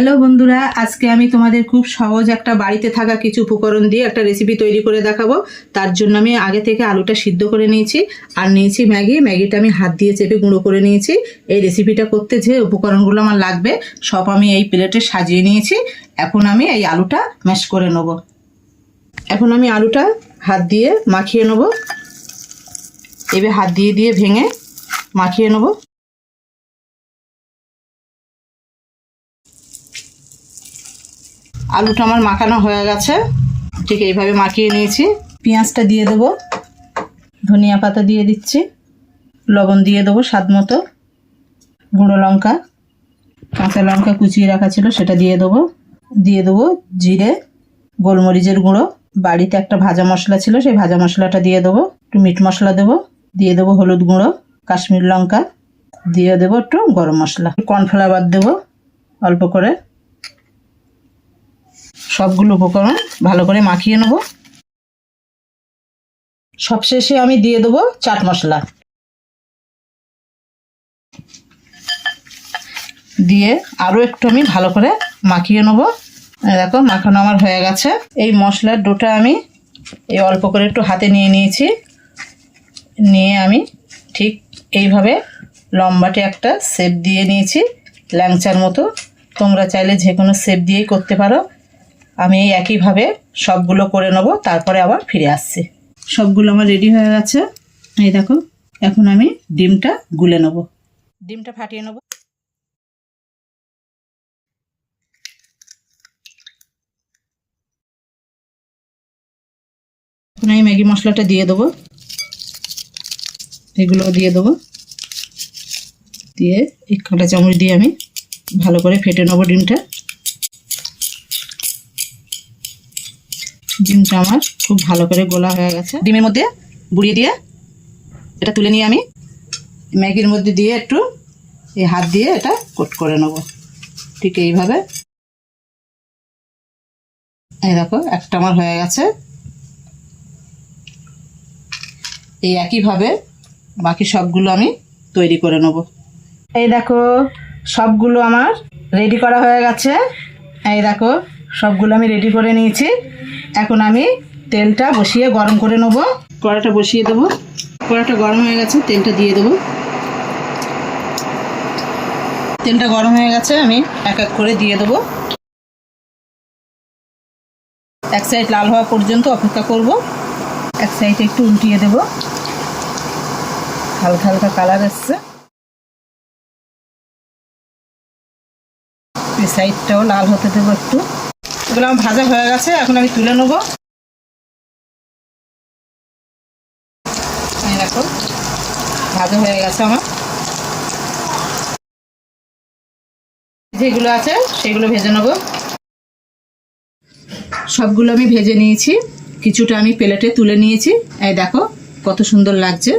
Hello বন্ধুরা, আজকে আমি তোমাদের খুব সহজ একটা বাড়িতে থাকা কিছু উপকরণ দিয়ে একটা রেসিপি তৈরি করে দেখাবো। তার জন্য আমি আগে থেকে আলুটা সিদ্ধ করে নিয়েছি, আর নিয়েছি ম্যাগি। ম্যাগিটা আমি হাত দিয়ে চেপে গুঁড়ো করে নিয়েছি। এই রেসিপিটা করতে যে উপকরণগুলো আমার লাগবে, সব আমি এই প্লেটে সাজিয়ে নিয়েছি। এখন আমি এই আলুটা ম্যাশ করে নেব। এখন আমি আলুটা হাত দিয়ে মাখিয়ে নেব। এবার হাত দিয়ে দিয়ে ভেঙে মাখিয়ে নেব। আলুটা আমার মাখানো হয়ে গেছে। ঠিক এইভাবে মাখিয়ে নিয়েছি। পেঁয়াজটা দিয়ে দেবো। ধনিয়া পাতা দিয়ে দিচ্ছি। লবণ দিয়ে দেবো স্বাদ মতো। গুঁড়ো লঙ্কা। কাঁচা লঙ্কা কুচিয়ে রাখা ছিল সেটা দিয়ে দেবো। দিয়ে দেবো জিরে, গোলমরিচের গুঁড়ো। বাড়িতে একটা ভাজা মশলা ছিল সেই ভাজা মশলাটা দিয়ে দেবো। একটু মিট মশলা দেবো। দিয়ে দেবো হলুদ গুঁড়ো, কাশ্মীর লঙ্কা। দিয়ে দেবো একটু গরম মশলা। কর্নফ্লাওয়ার দেবো অল্প করে। সবগুলো উপকরণ ভালো করে মাখিয়ে নেব। সবশেষে আমি দিয়ে দেবো চাট মশলা। দিয়ে আরও একটু আমি ভালো করে মাখিয়ে নেব। দেখো, মাখানো আমার হয়ে গেছে। এই মশলার ডোটা আমি এই অল্প করে একটু হাতে নিয়ে নিয়েছি। নিয়ে আমি ঠিক এইভাবে লম্বাটে একটা শেপ দিয়ে নিয়েছি। ল্যাংচার মতো। তোমরা চাইলে যে কোনো শেপ দিয়েই করতে পারো। আমি এই একইভাবে সবগুলো করে নেব, তারপরে আবার ফিরে আসছি। সবগুলো আমার রেডি হয়ে গেছে। এই দেখো, এখন আমি ডিমটা গুলে নেব। ডিমটা ফাটিয়ে নেব। এখন আমি ম্যাগি মশলাটা দিয়ে দেবো। এগুলো দিয়ে দেবো। দিয়ে এক কাঁটা চামচ দিয়ে আমি ভালো করে ফেটে নেব ডিমটা। ডিমটা আমার খুব ভালো করে গোলা হয়ে গেছে। ডিমের মধ্যে বুড়িয়ে দিয়ে এটা তুলে নিয়ে আমি ম্যাগির মধ্যে দিয়ে একটু এই হাত দিয়ে এটা কোট করে নেব। ঠিক এইভাবে। এই দেখো, একটা আমার হয়ে গেছে। এই একইভাবে বাকি সবগুলো আমি তৈরি করে নেব। এই দেখো, সবগুলো আমার রেডি করা হয়ে গেছে। এই দেখো, সবগুলো আমি রেডি করে নিয়েছি। এখন আমি তেলটা বসিয়ে গরম করে নেব। কড়াটা বসিয়ে দেবো। কড়াটা গরম হয়ে গেছে, তেলটা দিয়ে দেবো। তেলটা গরম হয়ে গেছে, আমি এক এক করে দিয়ে দেবো। এক সাইড লাল হওয়া পর্যন্ত অপেক্ষা করব। এক সাইডে একটু উল্টিয়ে দেব। হালকা হালকা কালার এসছে। এই সাইডটাও লাল হতে দেবো একটু। এগুলো আমার ভাজা হয়ে গেছে, এখন আমি তুলে নেব। দেখো, ভাজা হয়ে গেছে আমার। যেগুলো আছে সেগুলো ভেজে নেব। সবগুলো আমি ভেজে নিয়েছি। কিছুটা আমি প্লেটে তুলে নিয়েছি। এই দেখো, কত সুন্দর লাগছে।